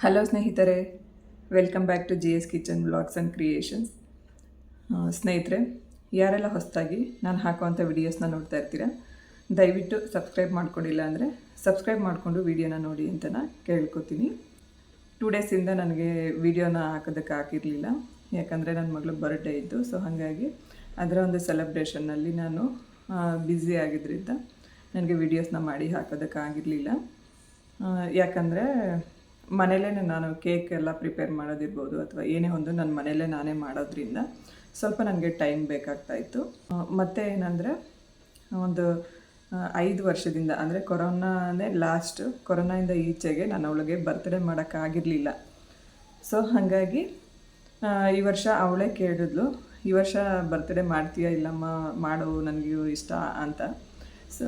Hello ಸ್ನೇಹಿತರೆ welcome back to G S kitchen blogs and creations ಸ್ನೇಹಿತರೆ, ಯಾರೆಲ್ಲ ಹೊಸದಾಗಿ ನಾನು ಹಾಕುವಂಥ ವಿಡಿಯೋಸ್ನ ನೋಡ್ತಾ ಇರ್ತೀರಾ, ದಯವಿಟ್ಟು ಸಬ್ಸ್ಕ್ರೈಬ್ ಮಾಡ್ಕೊಂಡಿಲ್ಲ ಅಂದರೆ ಸಬ್ಸ್ಕ್ರೈಬ್ ಮಾಡಿಕೊಂಡು ವಿಡಿಯೋನ ನೋಡಿ ಅಂತ ನಾನು ಕೇಳ್ಕೊತೀನಿ. ಟೂ ಡೇಸಿಂದ ನನಗೆ ವಿಡಿಯೋನ ಹಾಕೋದಕ್ಕೆ ಹಾಕಿರಲಿಲ್ಲ ಯಾಕಂದರೆ ನನ್ನ ಮಗಳು ಬರ್ಡೇ ಇತ್ತು ಸೊ ಹಾಗಾಗಿ ಅದರ ಒಂದು ಸೆಲೆಬ್ರೇಷನ್ನಲ್ಲಿ ನಾನು ಬ್ಯುಸಿ ಆಗಿದ್ದರಿಂದ ನನಗೆ ವಿಡಿಯೋಸ್ನ ಮಾಡಿ ಹಾಕೋದಕ್ಕಾಗಿರಲಿಲ್ಲ ಯಾಕಂದರೆ ಮನೇಲೇ ನಾನು ಕೇಕ್ ಎಲ್ಲ ಪ್ರಿಪೇರ್ ಮಾಡೋದಿರ್ಬೋದು ಅಥವಾ ಏನೇ ಒಂದು ನನ್ನ ಮನೆಯಲ್ಲೇ ನಾನೇ ಮಾಡೋದ್ರಿಂದ ಸ್ವಲ್ಪ ನನಗೆ ಟೈಮ್ ಬೇಕಾಗ್ತಾಯಿತ್ತು ಮತ್ತು ಏನಂದರೆ, ಒಂದು ಐದು ವರ್ಷದಿಂದ, ಅಂದರೆ ಕೊರೋನಾನೇ ಲಾಸ್ಟ್ ಕೊರೋನಾಯಿಂದ ಈಚೆಗೆ ನಾನು ಅವಳಿಗೆ ಬರ್ತ್ಡೇ ಮಾಡೋಕ್ಕಾಗಿರಲಿಲ್ಲ. ಸೊ ಹಾಗಾಗಿ ಈ ವರ್ಷ ಅವಳೇ ಕೇಳಿದ್ಲು, ಈ ವರ್ಷ ಬರ್ತ್ಡೇ ಮಾಡ್ತೀಯಾ ಇಲ್ಲಮ್ಮ, ಮಾಡು ನನಗೂ ಇಷ್ಟ ಅಂತ. ಸೊ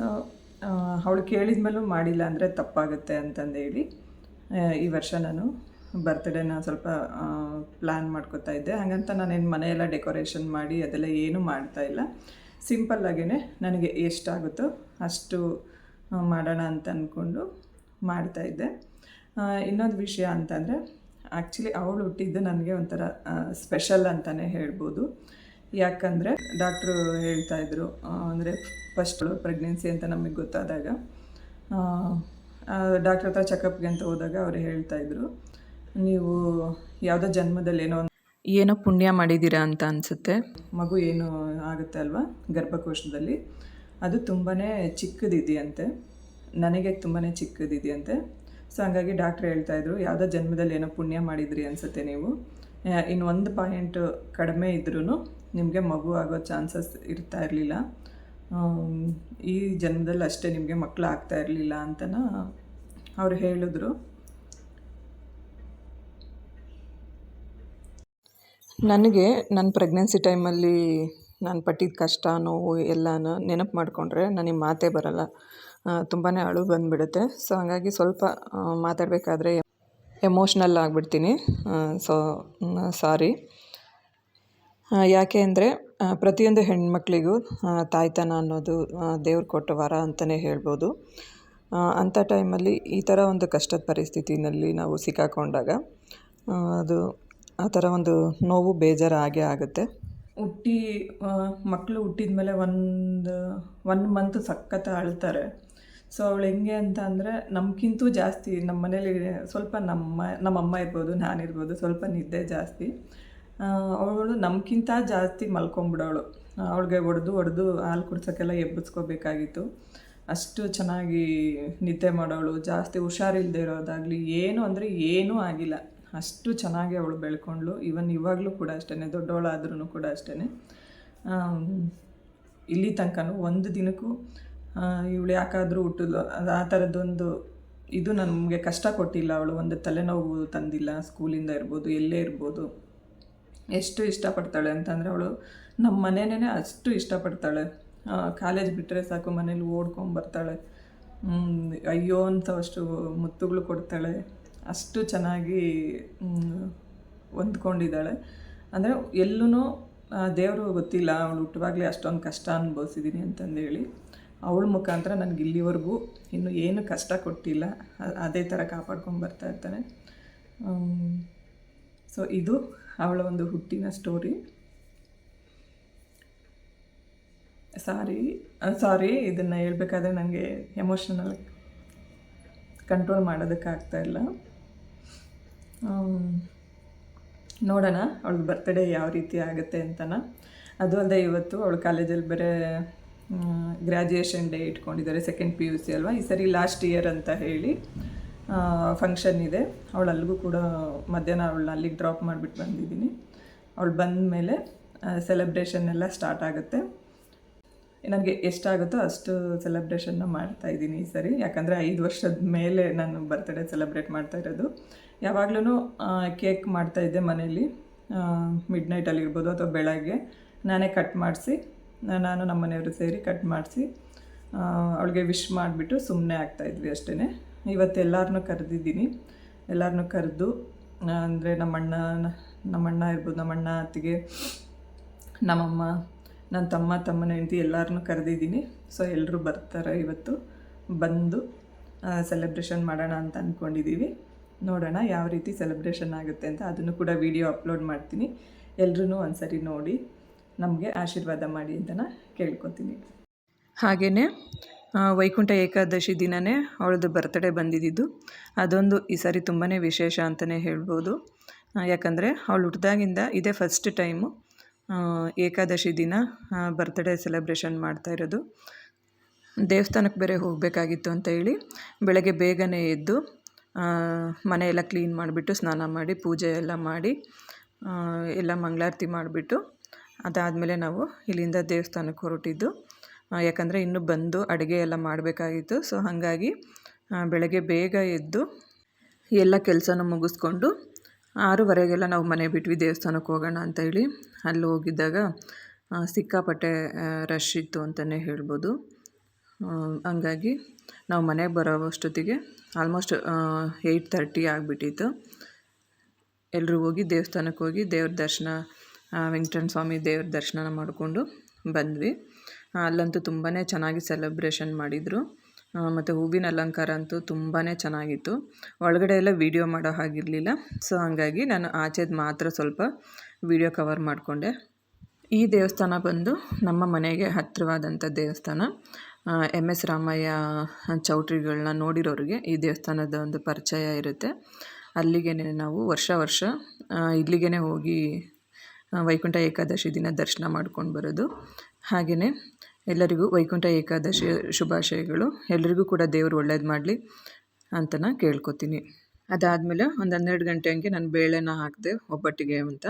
ಅವಳು ಕೇಳಿದ ಮೇಲೂ ಮಾಡಿಲ್ಲ ಅಂದರೆ ತಪ್ಪಾಗುತ್ತೆ ಅಂತಂದೇಳಿ. ಈ ವರ್ಷ ನಾನು ಬರ್ತ್ಡೇನ ಸ್ವಲ್ಪ ಪ್ಲ್ಯಾನ್ ಮಾಡ್ಕೋತಾ ಇದ್ದೆ. ಹಾಗಂತ ನಾನೇನು ಮನೆಯೆಲ್ಲ ಡೆಕೋರೇಷನ್ ಮಾಡಿ ಅದೆಲ್ಲ ಏನೂ ಮಾಡ್ತಾ ಇಲ್ಲ. ಸಿಂಪಲ್ಲಾಗೇ ನನಗೆ ಎಷ್ಟಾಗುತ್ತೋ ಅಷ್ಟು ಮಾಡೋಣ ಅಂತ ಅಂದ್ಕೊಂಡು ಮಾಡ್ತಾಯಿದ್ದೆ ಇನ್ನೊಂದು ವಿಷಯ ಅಂತಂದರೆ ಆ್ಯಕ್ಚುಲಿ ಅವಳು ಹುಟ್ಟಿದ್ದು ನನಗೆ ಒಂಥರ ಸ್ಪೆಷಲ್ ಅಂತಲೇ ಹೇಳ್ಬೋದು. ಯಾಕಂದರೆ ಡಾಕ್ಟ್ರು ಹೇಳ್ತಾಯಿದ್ರು ಅಂದರೆ ಫಸ್ಟ್ ಪ್ರೆಗ್ನೆನ್ಸಿ ಅಂತ ನಮಗೆ ಗೊತ್ತಾದಾಗ ಡಾಕ್ಟ್ರ್ ಹತ್ರ ಚೆಕಪ್ಗೆ ಅಂತ ಹೋದಾಗ ಅವ್ರು ಹೇಳ್ತಾಯಿದ್ರು ನೀವು ಯಾವುದೋ ಜನ್ಮದಲ್ಲಿ ಏನೋ ಏನೋ ಪುಣ್ಯ ಮಾಡಿದ್ದೀರಾ ಅಂತ ಅನಿಸುತ್ತೆ. ಮಗು ಏನು ಆಗುತ್ತೆ ಅಲ್ವಾ ಗರ್ಭಕೋಶದಲ್ಲಿ ಅದು ತುಂಬಾ ಚಿಕ್ಕದಿದೆಯಂತೆ ನನಗೆ ತುಂಬಾ ಚಿಕ್ಕದಿದೆಯಂತೆ. ಸೊ ಹಂಗಾಗಿ ಡಾಕ್ಟ್ರ್ ಹೇಳ್ತಾಯಿದ್ರು ಯಾವುದೋ ಜನ್ಮದಲ್ಲಿ ಏನೋ ಪುಣ್ಯ ಮಾಡಿದ್ರಿ ಅನಿಸುತ್ತೆ ನೀವು. ಇನ್ನು ಒಂದು ಪಾಯಿಂಟ್ ಕಡಿಮೆ ಇದ್ರೂ ನಿಮಗೆ ಮಗು ಆಗೋ ಚಾನ್ಸಸ್ ಇರ್ತಾ ಇರಲಿಲ್ಲ. ಈ ಜನ್ಮದಲ್ಲಿ ಅಷ್ಟೇ ನಿಮಗೆ ಮಕ್ಕಳು ಆಗ್ತಾ ಇರಲಿಲ್ಲ ಅಂತನ ಅವ್ರು ಹೇಳಿದ್ರು. ನನಗೆ ನನ್ನ ಪ್ರೆಗ್ನೆನ್ಸಿ ಟೈಮಲ್ಲಿ ನಾನು ಪಟ್ಟಿದ ಕಷ್ಟ, ನೋವು ಎಲ್ಲನೂ ನೆನಪು ಮಾಡಿಕೊಂಡ್ರೆ ನನಗೆ ಮಾತೇ ಬರಲ್ಲ. ತುಂಬಾ ಅಳು ಬಂದುಬಿಡುತ್ತೆ. ಸೊ ಹಾಗಾಗಿ ಸ್ವಲ್ಪ ಮಾತಾಡಬೇಕಾದ್ರೆ ಎಮೋಷ್ನಲ್ ಆಗಿಬಿಡ್ತೀನಿ. ಸೊ ಸಾರಿ ಯಾಕೆ ಅಂದರೆ ಪ್ರತಿಯೊಂದು ಹೆಣ್ಮಕ್ಳಿಗೂ ತಾಯ್ತನ ಅನ್ನೋದು ದೇವ್ರು ಕೊಟ್ಟ ವರ ಅಂತಲೇ ಹೇಳ್ಬೋದು. ಅಂಥ ಟೈಮಲ್ಲಿ ಈ ಥರ ಒಂದು ಕಷ್ಟದ ಪರಿಸ್ಥಿತಿನಲ್ಲಿ ನಾವು ಸಿಕ್ಕಾಕೊಂಡಾಗ ಅದು ಆ ಥರ ಒಂದು ನೋವು ಬೇಜಾರು ಆಗೇ ಆಗುತ್ತೆ. ಹುಟ್ಟಿ ಮಕ್ಕಳು ಹುಟ್ಟಿದ ಮೇಲೆ ಒಂದು ಒನ್ ಮಂತ್ ಸಖತ್ ಅಳ್ತಾರೆ. ಸೊ ಅವಳು ಹೆಂಗೆ ಅಂತ ಅಂದರೆ ನಮ್ಗಿಂತೂ ಜಾಸ್ತಿ ನಮ್ಮ ಮನೇಲಿ ಸ್ವಲ್ಪ ನಮ್ಮ, ನಮ್ಮಮ್ಮ ಇರ್ಬೋದು, ನಾನಿರ್ಬೋದು, ಸ್ವಲ್ಪ ನಿದ್ದೆ ಜಾಸ್ತಿ. ಅವಳು ನಮಗಿಂತ ಜಾಸ್ತಿ ಮಲ್ಕೊಂಬಿಡೋಳು ಅವಳಿಗೆ ಹೊಡೆದು ಹೊಡೆದು ಹಾಲು ಕುಡ್ಸೋಕ್ಕೆಲ್ಲ ಎಬ್ಬಿಸ್ಕೋಬೇಕಾಗಿತ್ತು. ಅಷ್ಟು ಚೆನ್ನಾಗಿ ನಿದ್ದೆ ಮಾಡೋಳು. ಜಾಸ್ತಿ ಹುಷಾರಿಲ್ಲದೆ ಇರೋದಾಗಲಿ ಏನು ಅಂದರೆ ಏನೂ ಆಗಿಲ್ಲ. ಅಷ್ಟು ಚೆನ್ನಾಗಿ ಅವಳು ಬೆಳ್ಕೊಂಡ್ಳು. ಇವನ್ ಇವಾಗಲೂ ಕೂಡ ಅಷ್ಟೇ ದೊಡ್ಡವಳಾದ್ರೂ ಕೂಡ ಅಷ್ಟೇ ಇಲ್ಲಿ ತನಕನೂ ಒಂದು ದಿನಕ್ಕೂ ಇವಳು ಯಾಕಾದರೂ ಹುಟ್ಟಿದ್ಲು. ಆ ಥರದ್ದೊಂದು ಇದು ನಮಗೆ ಕಷ್ಟ ಕೊಟ್ಟಿಲ್ಲ ಅವಳು. ಒಂದು ತಲೆನೋವು ತಂದಿಲ್ಲ. ಸ್ಕೂಲಿಂದ ಇರ್ಬೋದು, ಎಲ್ಲೇ ಇರ್ಬೋದು. ಎಷ್ಟು ಇಷ್ಟಪಡ್ತಾಳೆ ಅಂತಂದರೆ ಅವಳು ನಮ್ಮ ಮನೆಯೇ ಅಷ್ಟು ಇಷ್ಟಪಡ್ತಾಳೆ. ಕಾಲೇಜ್ ಬಿಟ್ಟರೆ ಸಾಕು, ಮನೇಲಿ ಓಡ್ಕೊಂಬರ್ತಾಳೆ ಅಯ್ಯೋ ಅಂತ ಅಷ್ಟು ಮುತ್ತುಗಳು ಕೊಡ್ತಾಳೆ. ಅಷ್ಟು ಚೆನ್ನಾಗಿ ಹೊಂದ್ಕೊಂಡಿದ್ದಾಳೆ. ಅಂದರೆ ಎಲ್ಲೂ ದೇವರು ಗೊತ್ತಿಲ್ಲ, ಅವಳು ಹುಟ್ಟುವಾಗಲೇ ಅಷ್ಟೊಂದು ಕಷ್ಟ ಅನುಭವಿಸಿದ್ದೀನಿ ಅಂತಂದೇಳಿ ಅವಳ ಮುಖಾಂತರ ನನಗೆ ಇಲ್ಲಿವರೆಗೂ ಇನ್ನೂ ಏನು ಕಷ್ಟ ಕೊಟ್ಟಿಲ್ಲ. ಅದೇ ಥರ ಕಾಪಾಡ್ಕೊಂಡು ಬರ್ತಾ ಇರ್ತಾನೆ. ಸೊ ಇದು. ಅವಳ ಒಂದು ಹುಟ್ಟಿನ ಸ್ಟೋರಿ ಸಾರಿ ಸಾರಿ ಇದನ್ನು ಹೇಳಬೇಕಾದ್ರೆ ನನಗೆ ಎಮೋಷನಲ್ ಕಂಟ್ರೋಲ್ ಮಾಡೋದಕ್ಕಾಗ್ತಾ ಇಲ್ಲ. ನೋಡೋಣ ಅವಳಿಗೆ ಬರ್ತ್ಡೇ ಯಾವ ರೀತಿ ಆಗುತ್ತೆ ಅಂತನ. ಅದು ಅಲ್ಲದೆ ಇವತ್ತು ಅವಳು ಕಾಲೇಜಲ್ಲಿ ಬೇರೆ ಗ್ರ್ಯಾಜುಯೇಷನ್ ಡೇ ಇಟ್ಕೊಂಡಿದ್ದಾರೆ ಸೆಕೆಂಡ್ ಪಿ ಯು ಸಿ ಅಲ್ವಾ? ಈ ಸರಿ ಲಾಸ್ಟ್ ಇಯರ್ ಅಂತ ಹೇಳಿ. ಫಂಕ್ಷನ್ ಇದೆ. ಅವಳು ಅಲ್ಲಿಗೂ ಕೂಡ ಮಧ್ಯಾಹ್ನ ಅವಳನ್ನ ಅಲ್ಲಿಗೆ ಡ್ರಾಪ್ ಮಾಡಿಬಿಟ್ಟು ಬಂದಿದ್ದೀನಿ. ಅವಳು ಬಂದ ಮೇಲೆ ಸೆಲೆಬ್ರೇಷನ್ ಎಲ್ಲ ಸ್ಟಾರ್ಟ್ ಆಗುತ್ತೆ. ನನಗೆ ಎಷ್ಟಾಗುತ್ತೋ ಅಷ್ಟು ಸೆಲೆಬ್ರೇಷನ್ನ ಮಾಡ್ತಾ ಇದ್ದೀನಿ ಈ ಸರಿ. ಯಾಕಂದರೆ ಐದು ವರ್ಷದ ಮೇಲೆ ನಾನು ಬರ್ತ್ಡೇ ಸೆಲೆಬ್ರೇಟ್ ಮಾಡ್ತಾ ಇರೋದು. ಯಾವಾಗಲೂ ಕೇಕ್ ಮಾಡ್ತಾ ಇದ್ದೆ ಮನೇಲಿ ಮಿಡ್ ನೈಟಲ್ಲಿ ಇರ್ಬೋದು ಅಥವಾ ಬೆಳಗ್ಗೆ. ನಾನೇ ಕಟ್ ಮಾಡಿಸಿ, ನಾನು ನಮ್ಮ ಮನೆಯವರು ಸೇರಿ ಕಟ್ ಮಾಡಿಸಿ ಅವಳಿಗೆ ವಿಶ್ ಮಾಡಿಬಿಟ್ಟು ಸುಮ್ಮನೆ ಆಗ್ತಾಯಿದ್ವಿ ಅಷ್ಟೇ ಇವತ್ತು ಎಲ್ಲರನ್ನೂ ಕರೆದಿದ್ದೀನಿ. ಎಲ್ಲರನ್ನೂ ಕರೆದು ಅಂದರೆ ನಮ್ಮಣ್ಣ ನಮ್ಮಣ್ಣ ಇರ್ಬೋದು, ನಮ್ಮಣ್ಣ ಅತ್ತಿಗೆ, ನಮ್ಮಮ್ಮ ನನ್ನ ತಮ್ಮ, ತಮ್ಮನ ಹೆಂಡತಿ ಎಲ್ಲರನ್ನೂ ಕರೆದಿದ್ದೀನಿ. ಸೊ ಎಲ್ಲರೂ ಬರ್ತಾರೆ ಇವತ್ತು. ಬಂದು ಸೆಲೆಬ್ರೇಷನ್ ಮಾಡೋಣ ಅಂತ ಅಂದ್ಕೊಂಡಿದ್ದೀವಿ ನೋಡೋಣ ಯಾವ ರೀತಿ ಸೆಲೆಬ್ರೇಷನ್ ಆಗುತ್ತೆ ಅಂತ. ಅದನ್ನು ಕೂಡ ವಿಡಿಯೋ ಅಪ್ಲೋಡ್ ಮಾಡ್ತೀನಿ. ಎಲ್ಲರೂ ಒಂದ್ಸರಿ ನೋಡಿ. ನಮಗೆ ಆಶೀರ್ವಾದ ಮಾಡಿ ಅಂತನ ಕೇಳ್ಕೊತೀನಿ. ಹಾಗೆಯೇ ವೈಕುಂಠ ಏಕಾದಶಿ ದಿನನೇ ಅವಳದು ಬರ್ತ್ಡೇ ಬಂದಿದ್ದು. ಅದೊಂದು ಈ ಸಾರಿ ತುಂಬಾ ವಿಶೇಷ ಅಂತಲೇ ಹೇಳ್ಬೋದು. ಯಾಕಂದರೆ ಅವಳು ಹುಟ್ಟಿದಾಗಿಂದ ಇದೇ ಫಸ್ಟ್ ಟೈಮು ಏಕಾದಶಿ ದಿನ ಬರ್ತ್ಡೇ ಸೆಲೆಬ್ರೇಷನ್ ಮಾಡ್ತಾ ಇರೋದು. ದೇವಸ್ಥಾನಕ್ಕೆ ಬೇರೆ ಹೋಗಬೇಕಾಗಿತ್ತು ಅಂತ ಹೇಳಿ ಬೆಳಗ್ಗೆ ಬೇಗನೆ ಎದ್ದು ಮನೆಯೆಲ್ಲ ಕ್ಲೀನ್ ಮಾಡಿಬಿಟ್ಟು ಸ್ನಾನ ಮಾಡಿ, ಪೂಜೆ ಎಲ್ಲ ಮಾಡಿ ಎಲ್ಲ ಮಂಗಳಾರತಿ ಮಾಡಿಬಿಟ್ಟು ಅದಾದಮೇಲೆ ನಾವು ಇಲ್ಲಿಂದ ದೇವಸ್ಥಾನಕ್ಕೆ ಹೊರಟಿದ್ದು. ಯಾಕಂದರೆ ಇನ್ನು ಬಂದು ಅಡುಗೆ ಎಲ್ಲ ಮಾಡಬೇಕಾಗಿತ್ತು. ಸೊ ಹಾಗಾಗಿ ಬೆಳಗ್ಗೆ ಬೇಗ ಎದ್ದು ಎಲ್ಲ ಕೆಲಸನ ಮುಗಿಸ್ಕೊಂಡು ಆರೂವರೆಗೆಲ್ಲ ನಾವು ಮನೆ ಬಿಟ್ವಿ, ದೇವಸ್ಥಾನಕ್ಕೆ ಹೋಗೋಣ ಅಂತ ಹೇಳಿ. ಅಲ್ಲಿ ಹೋಗಿದ್ದಾಗ ಸಿಕ್ಕಾಪಟ್ಟೆ ರಶ್ ಇತ್ತು ಅಂತಲೇ ಹೇಳ್ಬೋದು. ಹಂಗಾಗಿ ನಾವು ಮನೆಗೆ ಬರೋ ಅಷ್ಟೊತ್ತಿಗೆ ಆಲ್ಮೋಸ್ಟ್ ಏಯ್ಟ್ ತರ್ಟಿ ಆಗಿಬಿಟ್ಟಿತ್ತು. ಎಲ್ಲರೂ ಹೋಗಿ ದೇವಸ್ಥಾನಕ್ಕೆ ಹೋಗಿ ದೇವ್ರ ದರ್ಶನ ವೆಂಕಟನ ಸ್ವಾಮಿ ದೇವ್ರ ದರ್ಶನ ಮಾಡಿಕೊಂಡು ಬಂದ್ವಿ. ಅಲ್ಲಂತೂ ತುಂಬಾ ಚೆನ್ನಾಗಿ ಸೆಲೆಬ್ರೇಷನ್ ಮಾಡಿದರು. ಮತ್ತು ಹೂವಿನ ಅಲಂಕಾರ ಅಂತೂ ತುಂಬಾ ಚೆನ್ನಾಗಿತ್ತು. ಒಳಗಡೆ ಎಲ್ಲ ವೀಡಿಯೋ ಮಾಡೋ ಹಾಗಿರಲಿಲ್ಲ. ಸೊ ಹಾಗಾಗಿ ನಾನು ಆಚೆದು ಮಾತ್ರ ಸ್ವಲ್ಪ ವೀಡಿಯೋ ಕವರ್ ಮಾಡಿಕೊಂಡೆ. ಈ ದೇವಸ್ಥಾನ ಬಂದು ನಮ್ಮ ಮನೆಗೆ ಹತ್ತಿರವಾದಂಥ ದೇವಸ್ಥಾನ. ಎಂ ಎಸ್ ರಾಮಯ್ಯ ಚೌಟ್ರಿಗಳನ್ನ ನೋಡಿರೋರಿಗೆ ಈ ದೇವಸ್ಥಾನದ ಒಂದು ಪರಿಚಯ ಇರುತ್ತೆ. ಅಲ್ಲಿಗೆ ನಾವು ವರ್ಷ ವರ್ಷ ಇಲ್ಲಿಗೆ ಹೋಗಿ ವೈಕುಂಠ ಏಕಾದಶಿ ದಿನ ದರ್ಶನ ಮಾಡ್ಕೊಂಡು ಬರೋದು. ಹಾಗೆಯೇ ಎಲ್ಲರಿಗೂ ವೈಕುಂಠ ಏಕಾದಶಿ ಶುಭಾಶಯಗಳು. ಎಲ್ಲರಿಗೂ ಕೂಡ ದೇವರು ಒಳ್ಳೇದು ಮಾಡಲಿ ಅಂತ ನಾನು ಕೇಳ್ಕೊತೀನಿ. ಅದಾದಮೇಲೆ ಒಂದು ಹನ್ನೆರಡು ಗಂಟೆ ಹಂಗೆ ನಾನು ಬೇಳೆನ ಹಾಕಿದೆ ಒಬ್ಬಟ್ಟಿಗೆ ಅಂತ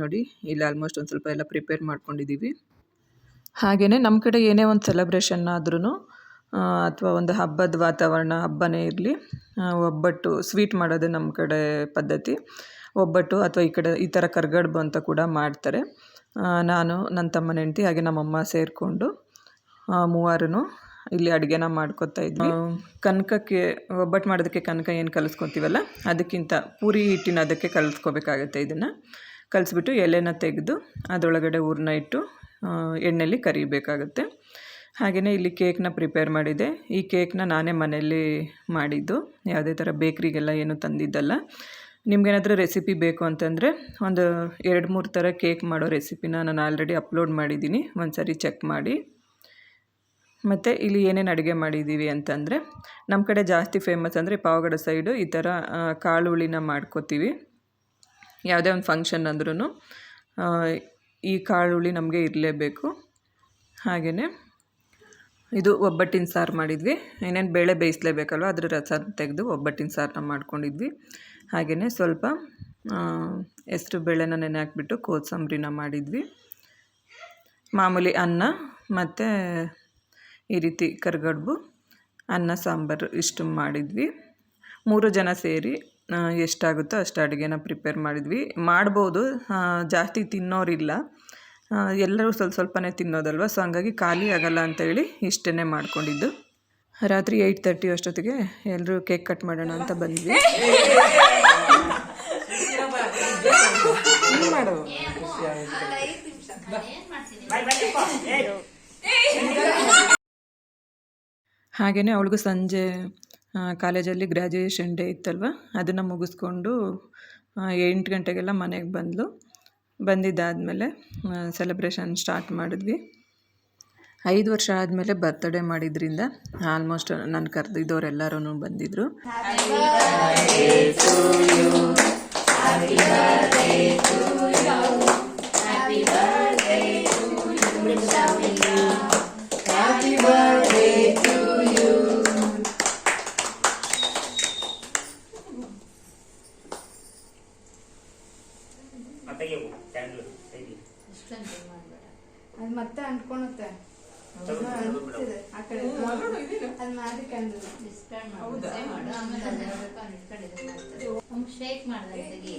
ನೋಡಿ, ಇಲ್ಲಿ ಆಲ್ಮೋಸ್ಟ್ ಒಂದು ಸ್ವಲ್ಪ ಎಲ್ಲ ಪ್ರಿಪೇರ್ ಮಾಡ್ಕೊಂಡಿದ್ದೀವಿ ಹಾಗೆಯೇ ನಮ್ಮ ಕಡೆ ಏನೇ ಒಂದು ಸೆಲೆಬ್ರೇಷನ್ ಆದ್ರೂ ಅಥವಾ ಒಂದು ಹಬ್ಬದ ವಾತಾವರಣ ಹಬ್ಬನೇ ಇರಲಿ ಒಬ್ಬಟ್ಟು ಸ್ವೀಟ್ ಮಾಡೋದು ನಮ್ಮ ಕಡೆ ಪದ್ಧತಿ. ಒಬ್ಬಟ್ಟು ಅಥವಾ ಈ ಕಡೆ ಈ ಥರ ಕರ್ಗಡ್ಬು ಅಂತ ಕೂಡ ಮಾಡ್ತಾರೆ. ನಾನು ನನ್ನ ತಮ್ಮನ ಹೆಂಡತಿ ಹಾಗೆ ನಮ್ಮಮ್ಮ ಸೇರಿಕೊಂಡು ಮೂವರು ಇಲ್ಲಿ ಅಡುಗೆನ ಮಾಡ್ಕೊತಾ ಇದ್ವಿ. ಕನಕಕ್ಕೆ ಒಬ್ಬಟ್ಟು ಮಾಡೋದಕ್ಕೆ ಕನಕ ಏನು ಕಲಿಸ್ಕೊತೀವಲ್ಲ ಅದಕ್ಕಿಂತ ಪೂರಿ ಹಿಟ್ಟಿನ ಅದಕ್ಕೆ ಕಲಿಸ್ಕೋಬೇಕಾಗತ್ತೆ ಇದನ್ನು. ಕಲಿಸ್ಬಿಟ್ಟು ಎಲೆನ ತೆಗೆದು ಅದರೊಳಗಡೆ ಊರನ್ನ ಇಟ್ಟು ಎಣ್ಣೆಯಲ್ಲಿ ಕರಿಬೇಕಾಗುತ್ತೆ. ಹಾಗೆಯೇ ಇಲ್ಲಿ ಕೇಕ್ನ ಪ್ರಿಪೇರ್ ಮಾಡಿದೆ. ಈ ಕೇಕ್ನ ನಾನೇ ಮನೆಯಲ್ಲಿ ಮಾಡಿದ್ದು. ಯಾವುದೇ ಥರ ಬೇಕ್ರಿಗೆಲ್ಲ ಏನು ತಂದಿದ್ದಲ್ಲ. ನಿಮ್ಗೇನಾದರೂ ರೆಸಿಪಿ ಬೇಕು ಅಂತಂದರೆ ಒಂದು ಎರಡು, ಮೂರು ಥರ ಕೇಕ್ ಮಾಡೋ ರೆಸಿಪಿನ ನಾನು ಆಲ್ರೆಡಿ ಅಪ್ಲೋಡ್ ಮಾಡಿದ್ದೀನಿ. ಒಂದು ಸರಿ ಚೆಕ್ ಮಾಡಿ. ಮತ್ತು ಇಲ್ಲಿ ಏನೇನು ಅಡುಗೆ ಮಾಡಿದ್ದೀವಿ ಅಂತಂದರೆ ನಮ್ಮ ಕಡೆ ಜಾಸ್ತಿ ಫೇಮಸ್ ಅಂದರೆ ಪಾವಗಡ ಸೈಡು ಈ ಥರ ಕಾಳು ಹುಳಿನ ಮಾಡ್ಕೋತೀವಿ. ಯಾವುದೇ ಒಂದು ಫಂಕ್ಷನ್ ಅಂದ್ರೂ ಈ ಕಾಳು ಹುಳಿ ನಮಗೆ ಇರಲೇಬೇಕು. ಹಾಗೆಯೇ ಇದು ಒಬ್ಬಟ್ಟಿನ ಸಾರು ಮಾಡಿದ್ವಿ. ಏನೇನು ಬೇಳೆ ಬೇಯಿಸಲೇಬೇಕಲ್ವ, ಅದ್ರ ರಸ ತೆಗೆದು ಒಬ್ಬಟ್ಟಿನ ಸಾರನ್ನ ಮಾಡ್ಕೊಂಡಿದ್ವಿ. ಹಾಗೆಯೇ ಸ್ವಲ್ಪ ಹೆಸರು ಬೇಳೆನ ನೆನೆ ಹಾಕ್ಬಿಟ್ಟು ಕೋಸಂಬರಿನ ಮಾಡಿದ್ವಿ. ಮಾಮೂಲಿ ಅನ್ನ ಮತ್ತು ಈ ರೀತಿ ಕರ್ಗಡ್ಬು, ಅನ್ನ, ಸಾಂಬಾರು ಇಷ್ಟು ಮಾಡಿದ್ವಿ. ಮೂರು ಜನ ಸೇರಿ ಎಷ್ಟಾಗುತ್ತೋ ಅಷ್ಟು ಅಡುಗೆನ ಪ್ರಿಪೇರ್ ಮಾಡಿದ್ವಿ. ಮಾಡ್ಬೋದು ಜಾಸ್ತಿ ತಿನ್ನೋರಿಲ್ಲ. ಎಲ್ಲರೂ ಸ್ವಲ್ಪ ಸ್ವಲ್ಪನೇ ತಿನ್ನೋದಲ್ವ, ಸೊ ಹಂಗಾಗಿ ಖಾಲಿ ಆಗಲ್ಲ ಅಂತೇಳಿ ಇಷ್ಟನ್ನೇ ಮಾಡ್ಕೊಂಡಿದ್ದು. ರಾತ್ರಿ ಏಯ್ಟ್ ತರ್ಟಿ ಅಷ್ಟೊತ್ತಿಗೆ ಎಲ್ಲರೂ ಕೇಕ್ ಕಟ್ ಮಾಡೋಣ ಅಂತ ಬಂದ್ವಿ. ಹಾಗೆಯೇ ಅವಳಿಗೂ ಸಂಜೆ ಕಾಲೇಜಲ್ಲಿ ಗ್ರ್ಯಾಜುಯೇಷನ್ ಡೇ ಇತ್ತಲ್ವ? ಅದನ್ನು ಮುಗಿಸ್ಕೊಂಡು ಎಂಟು ಗಂಟೆಗೆಲ್ಲ ಮನೆಗೆ ಬಂದಳು ಬಂದಿದ್ದಾದಮೇಲೆ ಸೆಲೆಬ್ರೇಷನ್ ಸ್ಟಾರ್ಟ್ ಮಾಡಿದ್ವಿ. ಐದು ವರ್ಷ ಆದಮೇಲೆ ಬರ್ತ್ಡೇ ಮಾಡಿದ್ರಿಂದ ಆಲ್ಮೋಸ್ಟ್ ನಾನು ಕರೆದಿದ್ದವರೆಲ್ಲರೂ ಬಂದಿದ್ದರು ಮತ್ತೆ ಕ್ಯಾಂಡಲ್ ಕೈಲಿ ಅದು ಮತ್ತೆ ಅಂಟ್ಕೊಳುತ್ತೆ. ಅಂಟ್ತಿದೆ. ಆ ಕಡೆ ಅದು ಮಾಡಿ ಕಂಡು ಶೇಕ್ ಮಾಡ್ದೆ ತೆಗಿ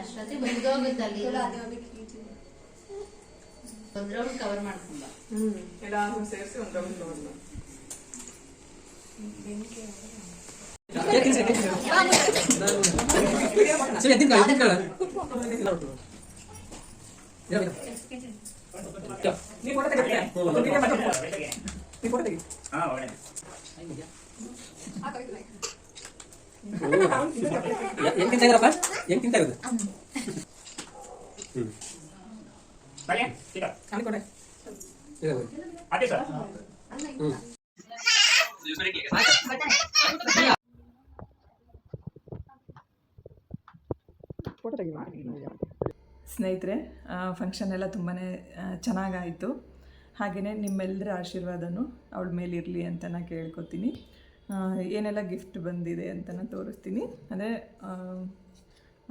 ಅಷ್ಟೊತ್ತಿಗೆ ಮುಗ್ದೋಗುತ್ತಲ್ಲಿ. ಒಂದ್ ರೌಂಡ್ ಕವರ್ ಮಾಡ್ಕೊಂಡ ಎಲ್ಲರೂ ಸೇರಿಸಿ ಒಂದು ರೌಂಡ್ ಹಾ ಒಳ್ಳೆ ಹೆಂಗ್ ತಿಂತಾ ಇದ್ರಪ್ಪ? ಹೆಂಗ್ ತಿಂತಾ ಇರೋದು? ಬನ್ನಿ ಈಗ. ಇದು. ಅದೇ ಸರ್. ಸ್ನೇಹಿತರೆ ಫಂಕ್ಷನ್ ಎಲ್ಲ ತುಂಬಾ ಚೆನ್ನಾಗಾಯಿತು. ಹಾಗೆಯೇ ನಿಮ್ಮೆಲ್ಲರ ಆಶೀರ್ವಾದನೂ ಅವಳ ಮೇಲಿರಲಿ ಅಂತ ನಾನು ಕೇಳ್ಕೊತೀನಿ. ಏನೆಲ್ಲ ಗಿಫ್ಟ್ ಬಂದಿದೆ ಅಂತ ನಾನು ತೋರಿಸ್ತೀನಿ. ಅಂದರೆ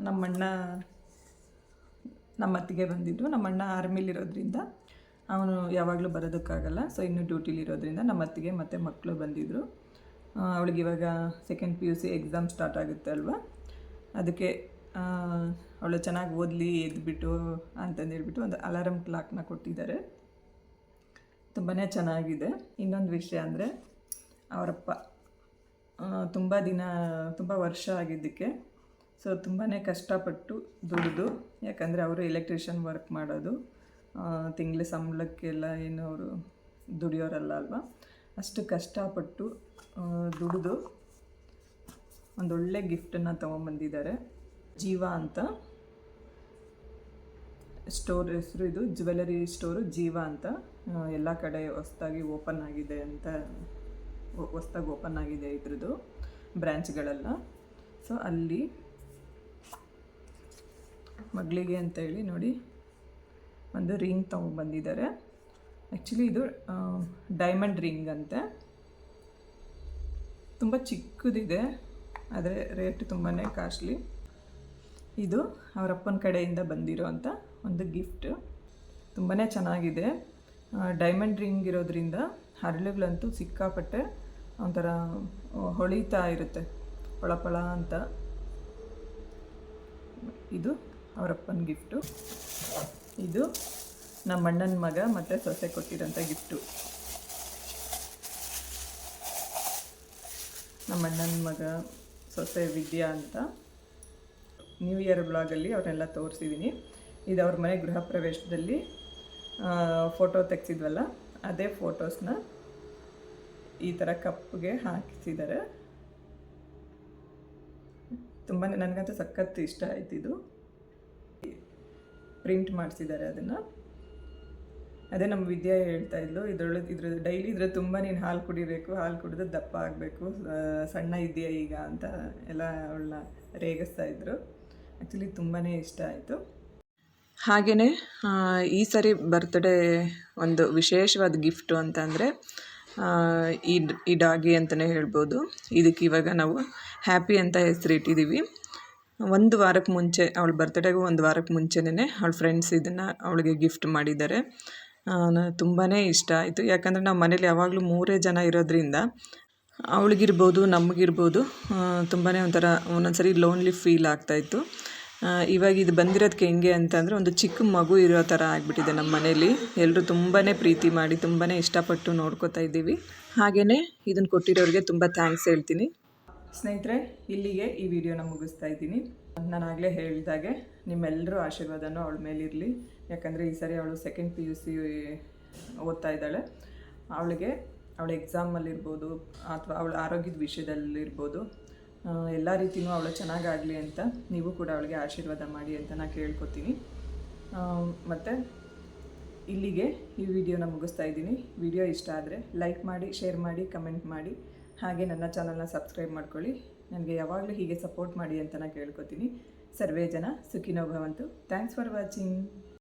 ನಮ್ಮಣ್ಣ ನಮ್ಮ ಅತ್ತಿಗೆ ಬಂದಿದ್ದು ನಮ್ಮಣ್ಣ ಆರ್ಮಿಲಿರೋದ್ರಿಂದ ಅವನು ಯಾವಾಗಲೂ ಬರೋದಕ್ಕಾಗಲ್ಲ. ಸೊ ಇನ್ನು ಡ್ಯೂಟಿಲಿರೋದ್ರಿಂದ ನಮ್ಮ ಅತ್ತಿಗೆ ಮತ್ತು ಮಕ್ಕಳು ಬಂದಿದ್ದರು ಅವಳಿಗೆ ಇವಾಗ second P U C exam start ಆಗುತ್ತೆ ಅಲ್ವಾ? ಅದಕ್ಕೆ ಅವಳು ಚೆನ್ನಾಗಿ ಓದಲಿ, ಎದ್ಬಿಟ್ಟು ಅಂತಂದೇಳ್ಬಿಟ್ಟು ಒಂದು ಅಲಾರಮ್ ಕ್ಲಾಕ್ನ ಕೊಟ್ಟಿದ್ದಾರೆ. ತುಂಬಾ ಚೆನ್ನಾಗಿದೆ. ಇನ್ನೊಂದು ವಿಷಯ ಅಂದರೆ ಅವರಪ್ಪ ತುಂಬ ದಿನ, ತುಂಬ ವರ್ಷ ಆಗಿದ್ದಕ್ಕೆ, ಸೊ ತುಂಬಾ ಕಷ್ಟಪಟ್ಟು ದುಡಿದು, ಯಾಕಂದರೆ ಅವರು ಎಲೆಕ್ಟ್ರಿಷಿಯನ್ ವರ್ಕ್ ಮಾಡೋದು ತಿಂಗಳ ಸಂಬಳಕ್ಕೆಲ್ಲ ಏನು ಅವರು ದುಡಿಯೋರಲ್ಲ ಅಲ್ವಾ? ಅಷ್ಟು ಕಷ್ಟಪಟ್ಟು ದುಡಿದು ಒಂದೊಳ್ಳೆ ಗಿಫ್ಟನ್ನು ತೊಗೊಂಬಂದಿದ್ದಾರೆ. ಜೀವ ಅಂತ. ಸ್ಟೋರ್ ಹೆಸರು ಇದು, ಜ್ಯುವೆಲರಿ ಸ್ಟೋರು ಜೀವ ಅಂತ. ಎಲ್ಲ ಕಡೆ ಹೊಸ್ದಾಗಿ ಓಪನ್ ಆಗಿದೆ ಅಂತ, ಹೊಸ್ದಾಗಿ ಓಪನ್ ಆಗಿದೆ ಇದ್ರದ್ದು ಬ್ರ್ಯಾಂಚ್ಗಳೆಲ್ಲ ಸೊ, ಅಲ್ಲಿ ಮಗಳಿಗೆ ಅಂತೇಳಿ ನೋಡಿ, ಒಂದು ರಿಂಗ್ ತೊಗೊಂಬಂದಿದ್ದಾರೆ ಆ್ಯಕ್ಚುಲಿ ಇದು ಡೈಮಂಡ್ ರಿಂಗ್ ಅಂತೆ. ತುಂಬ ಚಿಕ್ಕದಿದೆ, ಆದರೆ ರೇಟ್ ತುಂಬಾ ಕಾಸ್ಟ್ಲಿ. ಇದು ಅವರಪ್ಪನ ಕಡೆಯಿಂದ ಬಂದಿರೋ ಅಂಥ ಒಂದು ಗಿಫ್ಟ್. ತುಂಬಾ ಚೆನ್ನಾಗಿದೆ. ಡೈಮಂಡ್ ರಿಂಗ್ ಇರೋದ್ರಿಂದ ಹರಳುಗಳಂತೂ ಸಿಕ್ಕಾಪಟ್ಟೆ ಒಂಥರ ಹೊಳಿತಾ ಇರುತ್ತೆ. ಪಳಪಳ ಅಂತ. ಇದು ಅವರಪ್ಪನ ಗಿಫ್ಟು. ಇದು ನಮ್ಮ ಅಣ್ಣನ ಮಗ ಮತ್ತು ಸೊಸೆ ಕೊಟ್ಟಿರೋಂಥ ಗಿಫ್ಟು. ನಮ್ಮ ಅಣ್ಣನ ಮಗ, ಸೊಸೆ ವಿದ್ಯಾ ಅಂತ. ನ್ಯೂ ಇಯರ್ ಬ್ಲಾಗಲ್ಲಿ ಅವನ್ನೆಲ್ಲ ತೋರಿಸಿದ್ದೀನಿ ಇದು ಅವ್ರ ಮನೆ ಗೃಹ ಪ್ರವೇಶದಲ್ಲಿ ಫೋಟೋ ತೆಗೆಸಿದ್ವಲ್ಲ, ಅದೇ ಫೋಟೋಸ್ನ ಈ ಥರ ಕಪ್ಗೆ ಹಾಕಿಸಿದ್ದಾರೆ. ತುಂಬಾ ನನಗಂತೂ ಸಖತ್ ಇಷ್ಟ ಆಯ್ತು ಇದು. ಪ್ರಿಂಟ್ ಮಾಡಿಸಿದ್ದಾರೆ ಅದನ್ನು. ಅದೇ ನಮ್ಮ ವಿದ್ಯಾ ಹೇಳ್ತಾ ಇದ್ಲು, ಇದ್ರೊಳಗೆ, ಇದ್ರ ಡೈಲಿ ಇದ್ರ ತುಂಬ ನೀನು ಹಾಲು ಕುಡಿಬೇಕು, ಹಾಲು ಕುಡಿದು ದಪ್ಪ ಆಗಬೇಕು ಸಣ್ಣ ಇದೆಯಾ ಈಗ ಅಂತ ಎಲ್ಲ ಅವಳನ್ನ ರೇಗಿಸ್ತಾ ಇದ್ರು. ಆ್ಯಕ್ಚುಲಿ ತುಂಬಾ ಇಷ್ಟ ಆಯಿತು. ಹಾಗೆಯೇ ಈ ಸರಿ ಬರ್ತ್ಡೇ ಒಂದು ವಿಶೇಷವಾದ ಗಿಫ್ಟು ಅಂತಂದರೆ ಈ ಈ ಡಾಗಿ ಅಂತಲೇ ಹೇಳ್ಬೋದು. ಇದಕ್ಕೆ ಇವಾಗ ನಾವು ಹ್ಯಾಪಿ ಅಂತ ಹೆಸರಿಟ್ಟಿದ್ದೀವಿ ಒಂದು ವಾರಕ್ಕೆ ಮುಂಚೆ, ಅವಳ ಬರ್ತ್ಡೇಗೂ ಒಂದು ವಾರಕ್ಕೆ ಮುಂಚೆನೇ ಅವಳ ಫ್ರೆಂಡ್ಸ್ ಇದನ್ನು ಅವಳಿಗೆ ಗಿಫ್ಟ್ ಮಾಡಿದ್ದಾರೆ. ತುಂಬಾ ಇಷ್ಟ ಆಯಿತು. ಯಾಕಂದರೆ ನಾವು ಮನೇಲಿ ಯಾವಾಗಲೂ ಮೂರೇ ಜನ ಇರೋದ್ರಿಂದ ಅವಳಿಗಿರ್ಬೋದು, ನಮಗಿರ್ಬೋದು ತುಂಬಾ ಒಂಥರ ಒಂದೊಂದ್ಸರಿ ಲೋನ್ಲಿ ಫೀಲ್ ಆಗ್ತಾಯಿತ್ತು ಇವಾಗ ಇದು ಬಂದಿರೋದಕ್ಕೆ ಹೆಂಗೆ ಅಂತಂದರೆ ಒಂದು ಚಿಕ್ಕ ಮಗು ಇರೋ ಥರ ಆಗಿಬಿಟ್ಟಿದೆ ನಮ್ಮ ಮನೇಲಿ. ಎಲ್ಲರೂ ತುಂಬಾ ಪ್ರೀತಿ ಮಾಡಿ ತುಂಬಾ ಇಷ್ಟಪಟ್ಟು ನೋಡ್ಕೋತಾ ಇದ್ದೀವಿ. ಹಾಗೆಯೇ ಇದನ್ನು ಕೊಟ್ಟಿರೋರಿಗೆ ತುಂಬ ಥ್ಯಾಂಕ್ಸ್ ಹೇಳ್ತೀನಿ. ಸ್ನೇಹಿತರೆ, ಇಲ್ಲಿಗೆ ಈ ವಿಡಿಯೋನ ಮುಗಿಸ್ತಾ ಇದ್ದೀನಿ. ನಾನು ಆಗಲೇ ಹೇಳಿದಾಗೆ ನಿಮ್ಮೆಲ್ಲರೂ ಆಶೀರ್ವಾದನೂ ಅವಳ ಮೇಲಿರಲಿ. ಯಾಕಂದರೆ ಈ ಸರಿ ಅವಳು ಸೆಕೆಂಡ್ ಪಿ ಯು ಸಿ ಓದ್ತಾ ಇದ್ದಾಳೆ. ಅವಳಿಗೆ ಅವಳ ಎಕ್ಸಾಮಲ್ಲಿರ್ಬೋದು ಅಥವಾ ಅವಳ ಆರೋಗ್ಯದ ವಿಷಯದಲ್ಲಿರ್ಬೋದು ಎಲ್ಲ ರೀತಿಯೂ ಅವಳು ಚೆನ್ನಾಗಾಗಲಿ ಅಂತ ನೀವು ಕೂಡ ಅವಳಿಗೆ ಆಶೀರ್ವಾದ ಮಾಡಿ ಅಂತ ನಾನು ಕೇಳ್ಕೊತೀನಿ. ಮತ್ತು ಇಲ್ಲಿಗೆ ಈ ವಿಡಿಯೋನ ಮುಗಿಸ್ತಾ ಇದ್ದೀನಿ. ವಿಡಿಯೋ ಇಷ್ಟ ಆದರೆ ಲೈಕ್ ಮಾಡಿ ಶೇರ್ ಮಾಡಿ ಕಮೆಂಟ್ ಮಾಡಿ, ಹಾಗೆ ನನ್ನ ಚಾನಲ್ನ ಸಬ್ಸ್ಕ್ರೈಬ್ ಮಾಡ್ಕೊಳ್ಳಿ. ನನಗೆ ಯಾವಾಗಲೂ ಹೀಗೆ ಸಪೋರ್ಟ್ ಮಾಡಿ ಅಂತ ನಾನು ಕೇಳ್ಕೊತೀನಿ. ಸರ್ವೇ ಜನ ಸುಖಿನೋ ಭವಂತು ಥ್ಯಾಂಕ್ಸ್ ಫಾರ್ ವಾಚಿಂಗ್